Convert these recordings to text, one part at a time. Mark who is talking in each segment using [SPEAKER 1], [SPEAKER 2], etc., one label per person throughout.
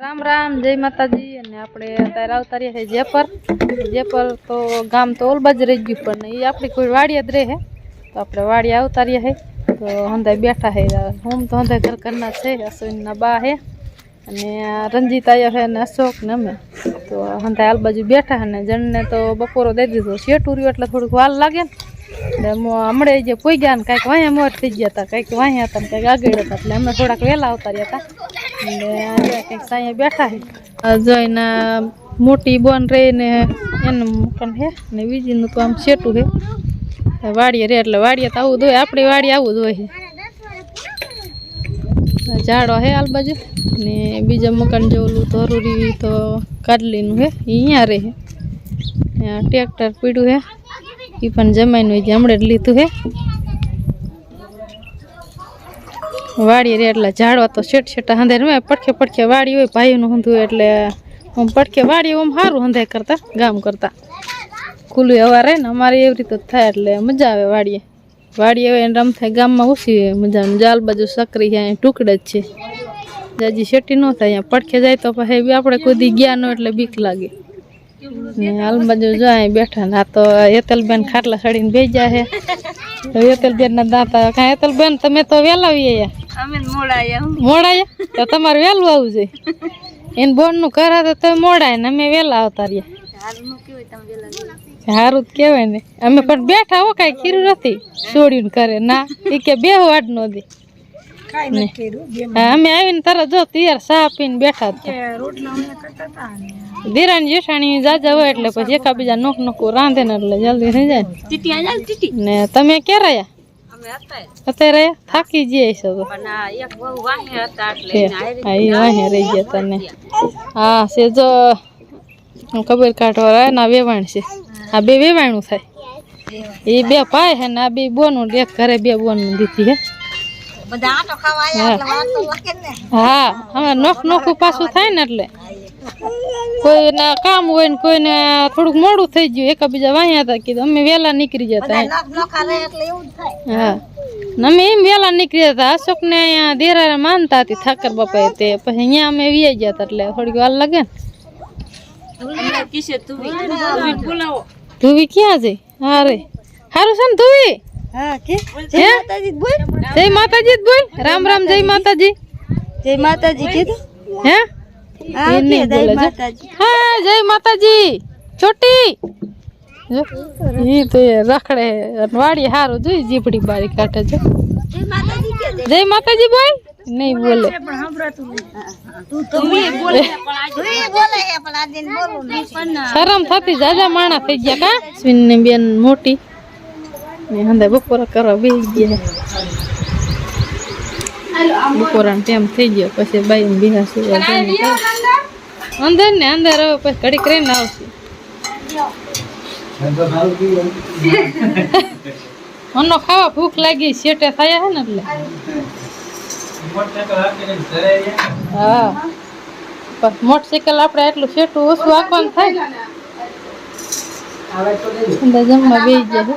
[SPEAKER 1] રામ રામ, જય માતાજી. અને આપણે અત્યારે આવતા રહ્યા છે જેપર. જેપર તો ગામ તો ઓલ બાજુ રહી ગયું, પણ એ આપણી કોઈ વાડિયા જ રહે તો આપણે વાડિયા આવતા રહ્યા છે. તો હંધાય બેઠા છે. હું તો હંધાય ઘર ઘરના છે, અશ્વિનના બા છે. અને આ રંજીત આવ્યો છે અને અશોક ને અમે. તો હંધાય આલ બાજુ બેઠા અને જણને તો બપોરો દઈ દીધો. શેઠ ઉર્યું એટલે થોડુંક વાર લાગે ને. એટલે મો- હમણાં જે પોઈ ગયા ને, કાંઈક વાંહે મોટ થઈ ગયા હતા, કાંઈક વાંહે હતા ને, કાંઈક આગળ હતા. એટલે અમે થોડાક વહેલા આવતા રહ્યા હતા. સાંજે બેઠા છે જોઈને મોટી બોન રે ને એનું મકાન છે ને બીજીનું તો આમ સેટું છે વાડીએ રે એટલે વાડીએ તો આવું જ હોય, આપણી વાડી આવું જ હોય. છે ઝાડો છે આલ બાજુ ને બીજા મકાન જેવું જરૂરી તો કાડલીનું એ અહીંયા રહે ટ્રેક્ટર પીડ્યું છે એ પણ જમાઈનું હમણાં જ લીધું છે વાડી રે એટલે ઝાડવા તો શેટ શેટા હંધે રમે પડખે પડખે વાડી હોય ભાઈનું હંધું એટલે આમ પડખે વાળી આમ સારું હંધે કરતા, ગામ કરતા. ખુલ્લું હવા રહે ને અમારે એવી રીતે થાય એટલે મજા આવે વાડીએ. વાડીએ હોય એને રમતા ગામમાં ઓછી મજા જાલ બાજુ સકરી છે, અહીંયા ટુકડે જ છે. જાજી શેટી ન થાય, અહીંયા પડખે જાય તો પછી આપણે કોઈ દી ગયા ન એટલે બીક લાગે. ને હાલ બાજુ જો અહીં બેઠા ના તો તો હેતલબેન ખાટલા જાય છે. એતલ હેતલબેન ના દાંતા કાંઈ હેતલબેન તમે તો વહેલા
[SPEAKER 2] આવીએ મોડાયા
[SPEAKER 1] તો તમારે વહેલું આવું જોઈએ. એને બોનનું કરા તો તમે મોડાય ને અમે વહેલા આવતા રહ્યા. સારું જ કહેવાય ને. અમે પણ બેઠા હો કાંઈ ખીરું નથી. છોડીને કરે ના એ કે બે વાડ નો દે. હા, અમે આવીને તરત જો તૈયાર ચા પીને બેઠા હતા. ધીરાની જેઠાણી જાજા હોય એટલે પછી એકાબીજા નોક નોખું રાંધે ને એટલે જલ્દી થઈ જાય ને. તમે ક્યાં રહ્યા? અત્યારે રહ્યા? થાકી જઈએ છો
[SPEAKER 2] એક
[SPEAKER 1] રહી ગયા તને હા છે જો ખબર કાઢવા ને વેવાણ છે. આ બે વેવાણું થાય. એ બે પાય હે ને આ બે બોનું એક ઘરે બે બોનું દીધી હે. હા.
[SPEAKER 2] એટલે વાર તો લાગે ને.
[SPEAKER 1] હા હવે નોખ નોખું પાછું થાય ને એટલે. કોઈને કામ હોય ને કોઈને થોડુંક મોડું થઈ ગયું એકાબીજા વાહ્યા હતા કીધું અમે વહેલા નીકળી જતા. એમ.
[SPEAKER 2] નખ નખા રહે એટલે એવું જ થાય.
[SPEAKER 1] હા. અમે એમ વહેલા નીકળી જતા અશોક ને અહીંયા દેરારે માનતા હતી ઠાકર બાપાએ તે પછી અહીંયા અમે વી ગયા હતા એટલે થોડીક વાર લાગે ને. ધુવી. ક્યાં છે? અરે સારું છે ને ધુવી?
[SPEAKER 2] હા કે?
[SPEAKER 1] હે
[SPEAKER 2] માતાજી બોલ.
[SPEAKER 1] જય માતાજી. જ બોલ. રામ રામ જય માતાજી.
[SPEAKER 2] જય માતાજી કીધું
[SPEAKER 1] હે?
[SPEAKER 2] હા
[SPEAKER 1] એ નહીં બોલે જો. હા જય માતાજી. છોટી જો, ઈ તો એ રખડે અને વાડી હારું જોઈ જીપડી બારી કાઢે છે
[SPEAKER 2] જય માતાજી કે
[SPEAKER 1] જય? માતાજી બોલ. નહીં બોલે
[SPEAKER 2] પણ સાંભળાતું નહીં. તું તુવી બોલે પણ આજ તુવી બોલે છે પણ આજે બોલું. નહીં પણ
[SPEAKER 1] શરમ થતી જાજા માણા થઈ ગયા કા? સ્વિન ને બેન મોટી. ને હંદે બપોરા કરવા બે ગયા. બપોરા ટાઈમ થઈ ગયો પછી બાઈ ને બિહા સુવા અંદર? ને અંદર હવે પછી ઘડી કરીને આવશે. મનો ખાવા ભૂખ લાગી શેટે થયા હે ને એટલે. હા. બસ મોટરસાઇકલ આપણે એટલું શેટું ઓછું આખવાનું થાય. અંદર જમવા બેસી જાય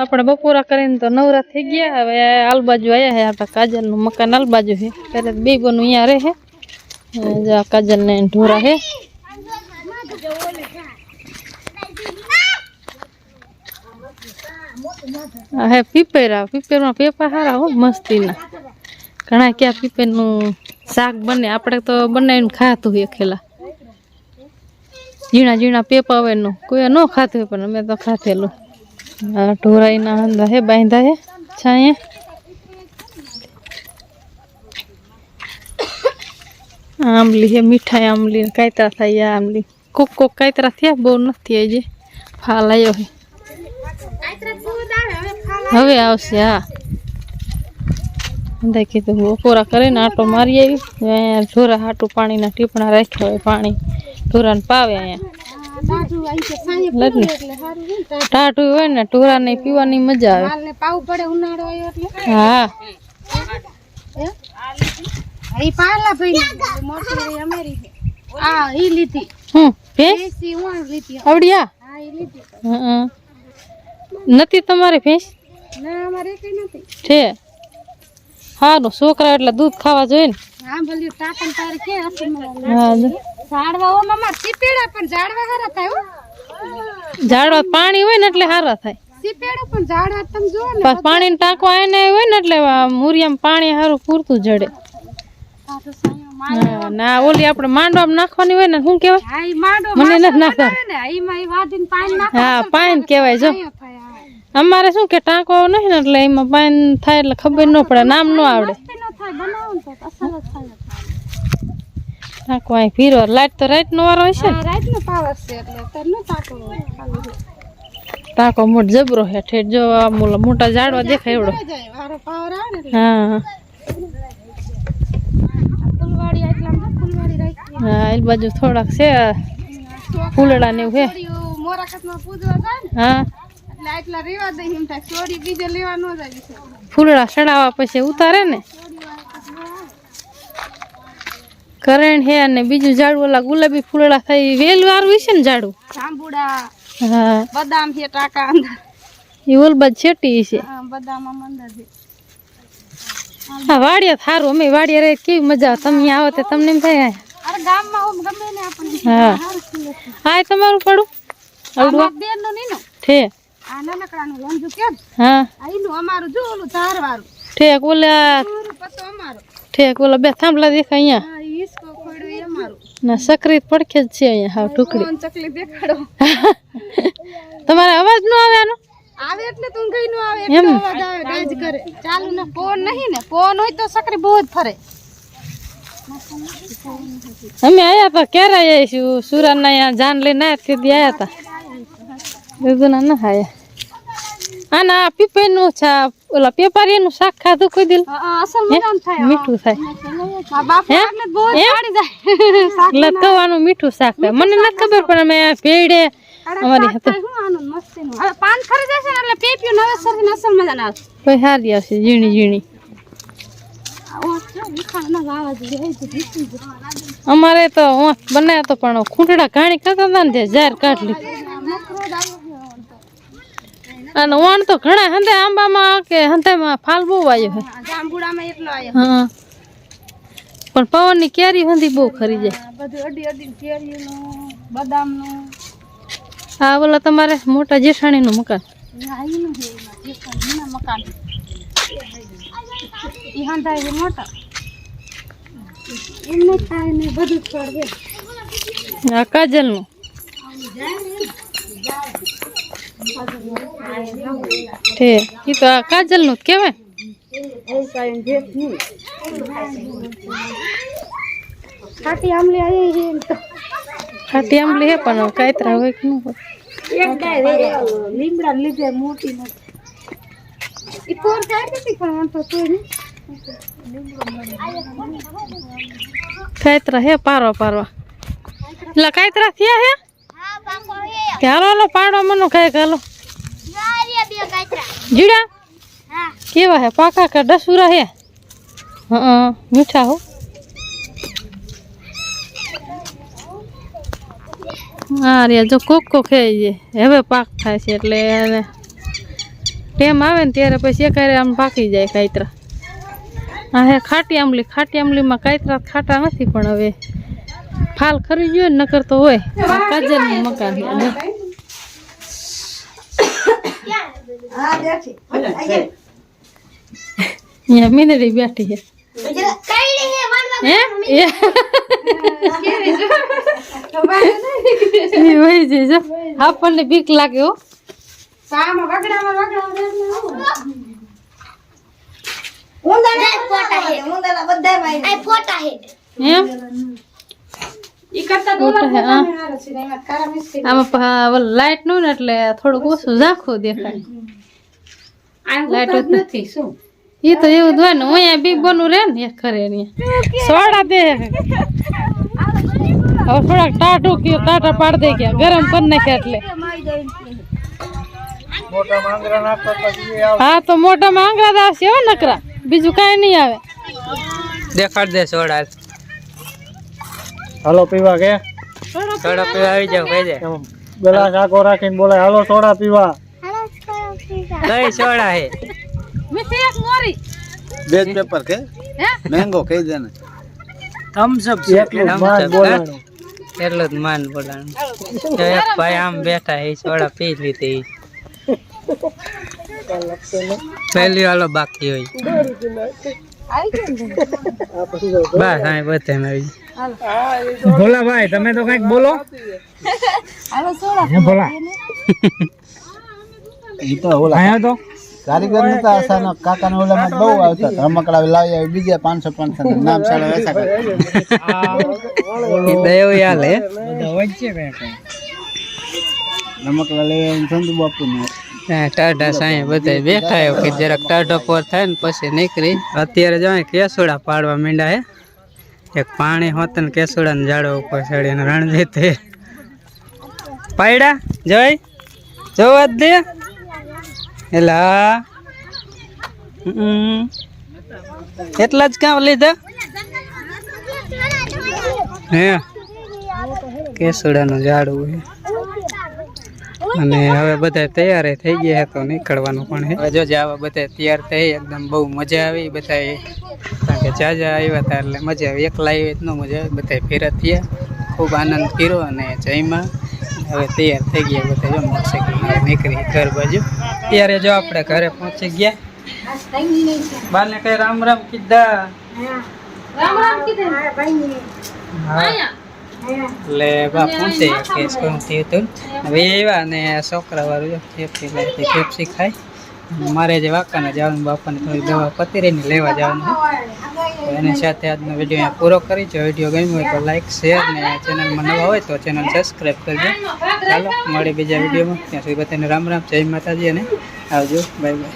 [SPEAKER 1] આપણે બપોરા કરીને તો નવરા થઈ ગયા. હવે આલ બાજુ આવ્યા છે આપણા કાજલનું મકાન આલ બાજુ છે ત્યારે બે બોનું અહીંયા રહે. છે અને જો આ કાજલને ઢોરા છે હે પીપેરા. પીપેરમાં પેપા સારા હો, મસ્તીના. ઘણા ક્યાં પીપેરનું શાક બને. આપણે તો બનાવીને ખાતું હોય ખેલા. ઝીણા ઝીણા પેપા નું કોઈ ન ખાતું હોય, પણ અમે તો ખાધેલું. આ ઢોરાઈના હંધા હે, બાંધા હે, છાંયે. આંબલી હે, મીઠાઈ આંબલી કાયતરા થાય આંબલી. કોક કોક કાયતરા થયા, બહુ નથી હજી. ફાલ આવ્યો હે. હવે આવશે, હા. અંદાય કીધું બપોરા કરીને આટો મારી આવી. અહીંયા ઢોરા હાટું પાણીના ટીપણા રાખ્યા હોય, પાણી. ઢોરાને પાવે અહીંયા. ટાઢું હોય ને ઢોરાને પીવાની મજા આવે.
[SPEAKER 2] પાવું પડે ઉનાળો આવ્યો એટલે.
[SPEAKER 1] હા.
[SPEAKER 2] એ પાલા ભાઈ મોટી અમારી આ ઈ લીધી.
[SPEAKER 1] હું? ભેંસ
[SPEAKER 2] દેશી લીધી.
[SPEAKER 1] આવડિયા
[SPEAKER 2] હા ઈ લીધી.
[SPEAKER 1] હં. નથી તમારે ભેંસ?
[SPEAKER 2] ના અમારે કઈ નથી.
[SPEAKER 1] છે. સારું છોકરા એટલે દૂધ ખાવા જોઈએ ને.
[SPEAKER 2] હા તારે કે. ઝાડવા સીપેડા પણ ઝાડવા હારા થાય હો.
[SPEAKER 1] ઝાડવા પાણી હોય ને એટલે સારા થાય.
[SPEAKER 2] સીપેડા પણ ઝાડવા તમે જો ને.
[SPEAKER 1] આને હોય ને એટલે મૂરિયામાં પાણી સારું પૂરતું જડે. ના ઓલી આપણે માંડવામાં નાખવાની હોય ને શું કહેવાય?
[SPEAKER 2] હા
[SPEAKER 1] મને નથી નાખતા.
[SPEAKER 2] પાણી
[SPEAKER 1] હા પાણી કહેવાય જો. અમારે શું કે ટાંકો નહીં ને એટલે એમાં પાણી થાય એટલે ખબર ન પડે નામ ન આવડે. ટાંકો અહીં ફીરો લાઈટ તો રાઈટ નો વારો હશે. ટાંકો મોટ જબરો હે ઠેઠ જો મોટા ઝાડવા દેખાય એવડો. હા. હા એ બાજુ થોડાક છે ફૂલડા ને એવું હે હા.
[SPEAKER 2] એટલે આટલા રેવા દઈ એમ થાય છોડી બીજે લેવા ન જાય છે.
[SPEAKER 1] ફૂલડા સડાવવા પછી ઉતારે ને? કરેણ હે અને બીજું ઝાડું ઓલા ગુલાબી ફૂલડા થાય ઈ વેલ વાળું હશે ને ઝાડું
[SPEAKER 2] જાંબુડા
[SPEAKER 1] હા.
[SPEAKER 2] બદામ છે ટાકા અંદર.
[SPEAKER 1] એ ઓલબાદ છેટી છે.
[SPEAKER 2] હા બદામ અંદર છે.
[SPEAKER 1] હા વાડિયા થારું અમે વાડિયા રહે કેવી મજા આવે તમે અહીંયા આવો તો તમને એમ થાય
[SPEAKER 2] અરે ગામમાં ઓમ ગમે ને આપણને.
[SPEAKER 1] હા.
[SPEAKER 2] સારું ખીલે છે.
[SPEAKER 1] હા એ તમારું પડું?
[SPEAKER 2] આ મારા બેનનું નહીં નું.
[SPEAKER 1] ઠે
[SPEAKER 2] આ નાનકડાનું લંજુ કેમ?
[SPEAKER 1] હા.
[SPEAKER 2] આ અમારું જો ઓલું ધારવાળું.
[SPEAKER 1] ઠેક ઓલા
[SPEAKER 2] પૂરું પતો
[SPEAKER 1] ઠેક ઓલા બે થાંભલા દેખાય અહીંયા.
[SPEAKER 2] હા ઈ હિસકો ખોડ્યું અમારું.
[SPEAKER 1] ના સક્રિય પડખે જ છે અહીંયા હાવ ટુકડી
[SPEAKER 2] ચકલી દેખાડો.
[SPEAKER 1] તમારે અવાજ ન આવે આનો
[SPEAKER 2] આવે એટલે તું ગઈ નું આવે એટલો અવાજ આવે ગાજ કરે. ચાલુ ને ફોન નહીં ને ફોન હોય તો સકરી બહુ જ ફરે.
[SPEAKER 1] અમે આયા હતા ક્યારે આવીશું સુરાના અહીંયા જાન લઈને આવ્યા તેથી આયા હતા. ના આયા. આના પીપેનું છે ઓલા પેપારીનું શાક ખાધું કોઈ દિલ
[SPEAKER 2] અસલ મજામ થાય
[SPEAKER 1] મીઠું થાય
[SPEAKER 2] મારા એટલે બહુ જ જાય શાક
[SPEAKER 1] એટલે મીઠું શાક થાય મને નથી ખબર પણ અમે ભેડે અમારી
[SPEAKER 2] શાક થાય શું આનું મસ્તીનું. હવે પાન ખરી જશે ને એટલે પેપ્યું નવેસરથી ને અસલ મજાના આવે
[SPEAKER 1] કોઈ સારી આવશે ઝીણી ઝીણી. અમારે તો બનાવ્યા તો પણ ખૂંટડા ઘાણી કરતા હતા ને ઝાર કાઢ લીધી
[SPEAKER 2] નખરો જ આવ્યો છે ઓંઠ તો.
[SPEAKER 1] અને ઓણ તો ઘણા હંધે આંબામાં કે હંધેમાં ફાલ બહુ આવ્યો છે.
[SPEAKER 2] હા, જાંબુડામાં એટલો આવ્યો.
[SPEAKER 1] હા. પણ પવનની કેરી હંધી બહુ ખરી જાય.
[SPEAKER 2] બધું અડી અડી કેરીનું બદામનું.
[SPEAKER 1] આ ઓલા તમારે મોટા જેઠાણીનું મકાન.
[SPEAKER 2] મકાન. ઈ હંધાય છે મોટા. એમને ખાય ને બધું જ
[SPEAKER 1] આ કાજલનું. તે ઈ તો આ કાજલનું જ કહેવાય.
[SPEAKER 2] ખાટી આમલી આવી છે એમ તો.
[SPEAKER 1] ખાટી આંબલી હે પણ હવે કાતરા હોય કે ન હોય.
[SPEAKER 2] એક ગાય લીમડા લીધે મોટી નથી. ઈ પોર થાય નથી પણ આમ તો તોય નહીં.
[SPEAKER 1] કાતરા હે પારવા પારવા. એટલે કાતરા થયા હે?
[SPEAKER 2] હા પાકો
[SPEAKER 1] કે હાલો હાલો પાડો મને ખાય હાલો. જીડા? કેવા હે? પાકા કે ડસુરા હે? હા મીઠા હો. હા રે જો કોક કોક હે જે હવે પાક થાય છે એટલે એને ટેમ આવે ને ત્યારે પછી એકારે આમ પાકી જાય કાયતરા હા હે ખાટી આંબલી ખાટી આંબલીમાં કાયતરા ખાટા નથી પણ હવે. ફાલ ખરી ગયો ને નકર તો હોય. કાજલનું મકાન
[SPEAKER 2] હા બેઠી.
[SPEAKER 1] અહીંયા મીનડી બેઠી છે. આપણને બીક લાગે હો. ફોટા
[SPEAKER 2] ને એમાં?
[SPEAKER 1] આમાં લાઈટનું ને એટલે થોડુંક ઓછું ઝાંખું દેખાય
[SPEAKER 2] આ
[SPEAKER 1] લાઈટ
[SPEAKER 2] ઉતરતું નથી શું
[SPEAKER 1] એ તો એવું જ હોય ને અહીંયા બી બનવું રહે ને એક ખરે ને સોડા દે હવે થોડાક ટાટું કયો ટાટા પાડ દે ગયા ગરમ કરી નાખ્યા એટલે હા તો મોટામાં આંગળા જ આવશે હો નકરા બીજું કાંઈ નહીં આવે
[SPEAKER 3] દેખાડ દે સોડા
[SPEAKER 4] હાલો પીવા કે?
[SPEAKER 3] સોડા પીવા આવી જાવ કહી દે
[SPEAKER 4] ગલાસ આખો રાખીને બોલે હાલો સોડા પીવા.
[SPEAKER 3] કઈ સોડા હે?
[SPEAKER 1] મીઠી એક મોરી.
[SPEAKER 5] બેજ પેપર કે?
[SPEAKER 1] હે?
[SPEAKER 5] મેંગો કહી દે ને
[SPEAKER 3] થમ્સ અપ
[SPEAKER 4] એટલું જ માન બોલાણું.
[SPEAKER 3] એટલું જ માન બોલાનું તો એક ભાઈ આમ બેઠા હે સોડા પી લીધી પહેલી વાલો બાકી હોય. બસ હા બધે આવી.
[SPEAKER 4] ભોલા ભાઈ તમે તો કંઈક બોલો. ભોલા.
[SPEAKER 5] ઈ તો ઓલા
[SPEAKER 4] તો.
[SPEAKER 5] કારીગર નતા અચાનક કાકા ને બહુ આવતા રમકડા લાવી આવી. બીજા પાંચસો પાંચસો નામ સાડા વેચા કરે.
[SPEAKER 3] દયો યાદ હે
[SPEAKER 4] વચ્ચે કઈ કઈ
[SPEAKER 5] રમકડા લઈ આવીને ચંદુ બાપુ ને
[SPEAKER 3] હા, ટાઢા સાંઈ બધા બેઠા કે જરાક ટાઢો પોર થાય ને પછી નીકળી. અત્યારે જાય કેસોડા કેસુડા પાડવા માંડ્યા હે. એક પાણી હોત ને કેસુડા ને ઝાડો ઉપર ચડીને રણજીત હે પાયડા, જોઈ? જોવા દે? એલા. એટલા જ કામ લીધા? હે? કેસુડાનું ઝાડવું હે અને હવે બધા તૈયાર થઈ ગયા તો નીકળવાનું પણ છે હવે જો આવા બધા તૈયાર થઈ એકદમ બહુ મજા આવી બધા કારણ કે જાજા આવ્યા હતા એટલે મજા આવી. એકલા આવી એટલું મજા આવી. બધા ફેરા થયા. ખૂબ આનંદ કર્યો અને જયમાં હવે તૈયાર થઈ ગયા બધા. જો મોટરસાઇકલ નીકળી ઘર બાજુ. ત્યારે જો આપણે ઘરે પહોંચી ગયા. બાને કઈ રામ રામ કીધા?
[SPEAKER 1] રામ રામ કીધું.
[SPEAKER 3] હા. એટલે બા પહોંચે કે શું થયું હતું હવે ને છોકરા વાળું ફેફસી લાવી ફેફસી ખાય મારે જે વાકાને જવાનું, બાપાને થોડી દવા પતી રહીને લેવા જવાનું એની સાથે આજનો વીડિયો અહીંયા પૂરો કરી. જો વીડિયો ગમ્યો હોય તો લાઈક શેર ને ચેનલમાં નવા હોય તો ચેનલ સબસ્ક્રાઈબ કરજો. ચાલો મળી બીજા વિડીયોમાં ત્યાં સુધી બધાને રામ રામ, જય માતાજી અને આવજો. Bye bye